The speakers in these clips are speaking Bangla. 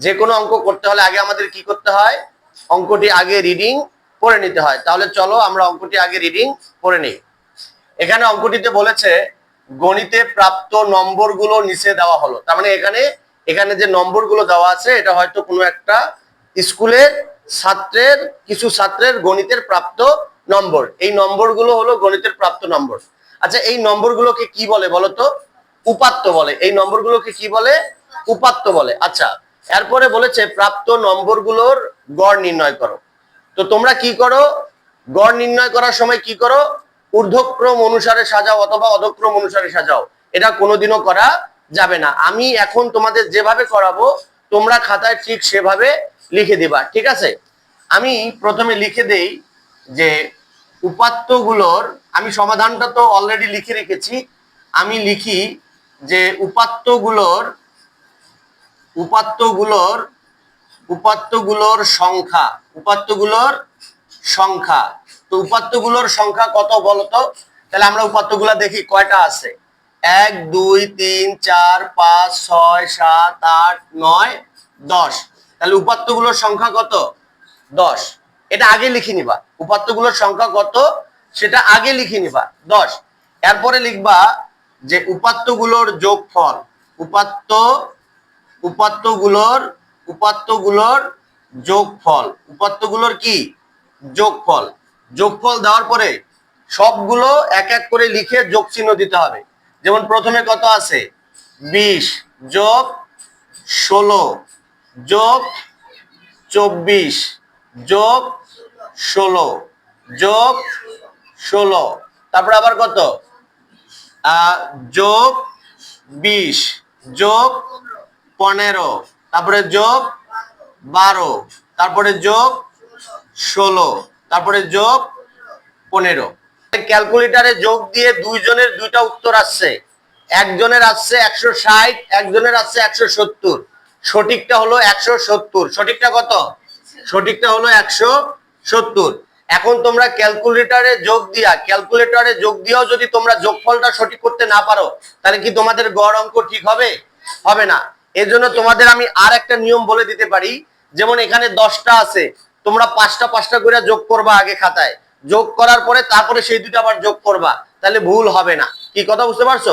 যে কোনো অঙ্ক করতে হলে আগে আমাদের কি করতে হয়? অঙ্কটি আগে রিডিং পড়ে নিতে হয়। তাহলে চলো আমরা অঙ্কটি আগে রিডিং পড়ে নিই। এখানে অঙ্কটিতে বলেছে, গণিতে প্রাপ্ত নম্বরগুলো নিচে দেওয়া হলো। তার মানে এখানে এখানে যে নম্বরগুলো দেওয়া আছে, এটা হয়তো কোনো একটা স্কুলের ছাত্রের, কিছু ছাত্রের গণিতের প্রাপ্ত নম্বর। এই নম্বরগুলো হলো গণিতের প্রাপ্ত নম্বর। আচ্ছা এই নম্বরগুলোকে কি বলে বলতো উপাত্ত বলে। এই নম্বরগুলোকে কি বলে? উপাত্ত বলে। আচ্ছা এরপরে বলেছে, প্রাপ্ত নম্বরগুলোর গড় নির্ণয় করো। তো তোমরা কি করো? গড় নির্ণয় করার সময় কি করো? ঊর্ধ্বক্রম অনুসারে সাজাও অথবা অধক্রম অনুসারে সাজাও। এটা কোনোদিনও করা যাবে না। আমি এখন তোমাদের যেভাবে করাবো, তোমরা খাতায় ঠিক সেভাবে লিখে দিবা, ঠিক আছে? আমি প্রথমে লিখে দেই যে উপাত্তগুলোর, আমি সমাধানটা তো অলরেডি লিখে রেখেছি। আমি লিখি যে উপাত্তগুলোর উপাত্তগুলোর উপাত্তগুলোর সংখ্যা উপাত্তগুলোর সংখ্যা। তো উপাত্তগুলোর সংখ্যা কত বলতো? তাহলে আমরা উপাত্তগুলো দেখি, কয়টা আছে? এক, দুই, তিন, চার, পাঁচ, ছয়, সাত, আট, নয়, দশ। তাহলে উপাত্তগুলোর সংখ্যা কত? দশ। এটা আগে লিখে নিবা। উপাত্তগুলোর সংখ্যা কত? সেটা আগে লিখে নিবা। দশ। এরপরে লিখবা যে উপাত্তগুলোর যোগফল, উপাত্ত উপাত্তগুলোর উপাত্তগুলোর যোগফল। উপাত্তগুলোর কি? যোগফল। যোগফল দেওয়ার পরে সবগুলো এক এক করে লিখে যোগ চিহ্ন দিতে হবে। যেমন প্রথমে কত আছে? বিশ যোগ ষোলো যোগ চব্বিশ যোগ ষোলো যোগ ষোলো। তারপরে আবার কত? যোগ বিশ যোগ পনেরো, তারপরে যোগ বারো, তারপরে যোগ ষোলো, তারপরে যোগ পনেরো। ক্যালকুলেটারে যোগ দিয়ে দুইজনের দুইটা উত্তর আসছে। একজনের আসছে একশো ষাট, একজনের আসছে একশো সত্তর। সঠিকটা হলো একশো সত্তর। সঠিকটা কত? সঠিকটা হলো একশো সত্তর। এখন তোমরা ক্যালকুলেটারে যোগ দিয়া, ক্যালকুলেটারে যোগ দিয়েও যদি তোমরা যোগফলটা সঠিক করতে না পারো, তাহলে কি তোমাদের গড় অঙ্ক ঠিক হবে? হবে না। এজন্য তোমাদের আমি আর একটা নিয়ম বলে দিতে পারি। যেমন এখানে দশটা আছে, তোমরা পাঁচটা পাঁচটা করে যোগ করবা আগে খাতায়। যোগ করার পরে তারপরে সেই দুটো আবার যোগ করবা, তাহলে ভুল হবে না। কি কথা বুঝতে পারছ?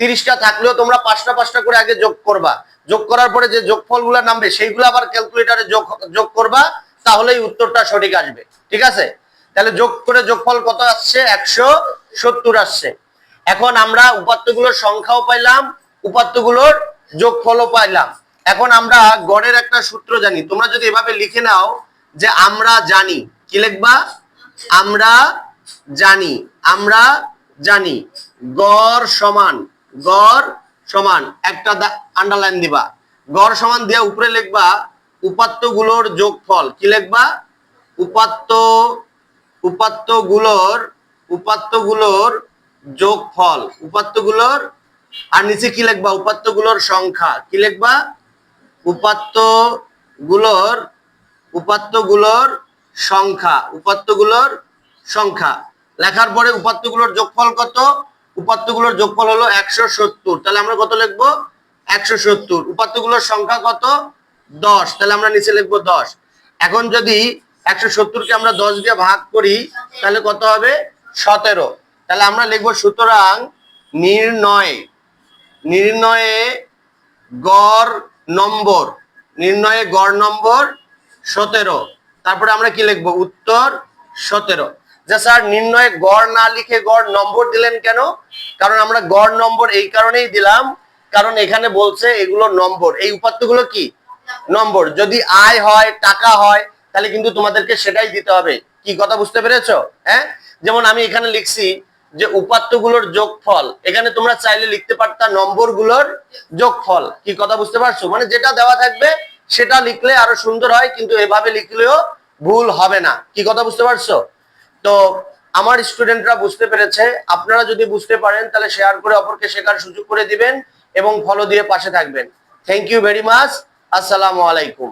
তিরিশটা থাকলেও তোমরা পাঁচটা পাঁচটা করে আগে যোগ করবা। যোগ করার পরে যে যোগফলগুলা নামবে, সেইগুলো আবার ক্যালকুলেটারে যোগ যোগ করবা, তাহলেই উত্তরটা সঠিক আসবে। ঠিক আছে? তাহলে যোগ করে যোগফল কত আসছে? একশো সত্তর আসছে। এখন আমরা উপাত্তগুলোর সংখ্যাও পাইলাম, উপাত্তগুলোর যোগফলও পাইলাম। এখন আমরা গড়ের একটা সূত্র জানি। তোমরা যদি এভাবে লিখে নাও যে আমরা জানি, কি লিখবা? আমরা জানি আমরা জানি। গড় সমান গড় সমান, একটা আন্ডারলাইন দিবা। গড় সমান দিয়ে উপরে লিখবা উপাত্তগুলোর যোগফল। কি লিখবা? উপাত্ত, উপাত্তগুলোর উপাত্তগুলোর যোগফল। উপাত্তগুলোর আর নিচে কি লিখবা? উপাত্তগুলোর সংখ্যা। কি লিখবা? উপাত্তগুলোর উপাত্তগুলোর সংখ্যা। উপাত্তগুলোর সংখ্যা। লেখার পরে উপাত্তগুলোর যোগফল কত? উপাত্তগুলোর যোগফল হলো একশো সত্তর। তাহলে আমরা কত লিখব? একশো সত্তর। উপাত্তগুলোর সংখ্যা কত? দশ। তাহলে আমরা নিচে লিখব দশ। এখন যদি একশো সত্তরকে আমরা দশ দিয়ে ভাগ করি, তাহলে কত হবে? সতেরো। তাহলে আমরা লিখব সুতরাং নির্ণয়। নির্ণয়ে গড় নম্বর, নির্ণয়ে গড় নম্বর সতেরো। তারপরে আমরা কি লিখব? উত্তর সতেরো। যে স্যার, নির্ণয়ে গড় না লিখে গড় নম্বর দিলেন কেন? কারণ আমরা গড় নম্বর এই কারণেই দিলাম, কারণ এখানে বলছে এগুলো নম্বর। এই উপাত্তগুলো কি? নম্বর। যদি আয় হয়, টাকা হয়, তাহলে কিন্তু তোমাদেরকে সেটাই দিতে হবে। কি কথা বুঝতে পেরেছ? হ্যাঁ? যেমন আমি এখানে লিখছি যে উপাত্তগুলোর যোগফল, এখানে তোমরা চাইলে লিখতে পারতা নম্বরগুলোর যোগফল। কি কথা বুঝতে পারছ? মানে যেটা দেওয়া থাকবে, সেটা লিখলে আরও সুন্দর হয়, কিন্তু এভাবে লিখলেও ভুল হবে না। কি কথা বুঝতে পারছ? তো আমার স্টুডেন্টরা বুঝতে পেরেছে, আপনারা যদি বুঝতে পারেন, তাহলে শেয়ার করে অপরকে শেখার সুযোগ করে দিবেন এবং ফলো দিয়ে পাশে থাকবেন। থ্যাংক ইউ ভেরি মাচ আসসালামু আলাইকুম।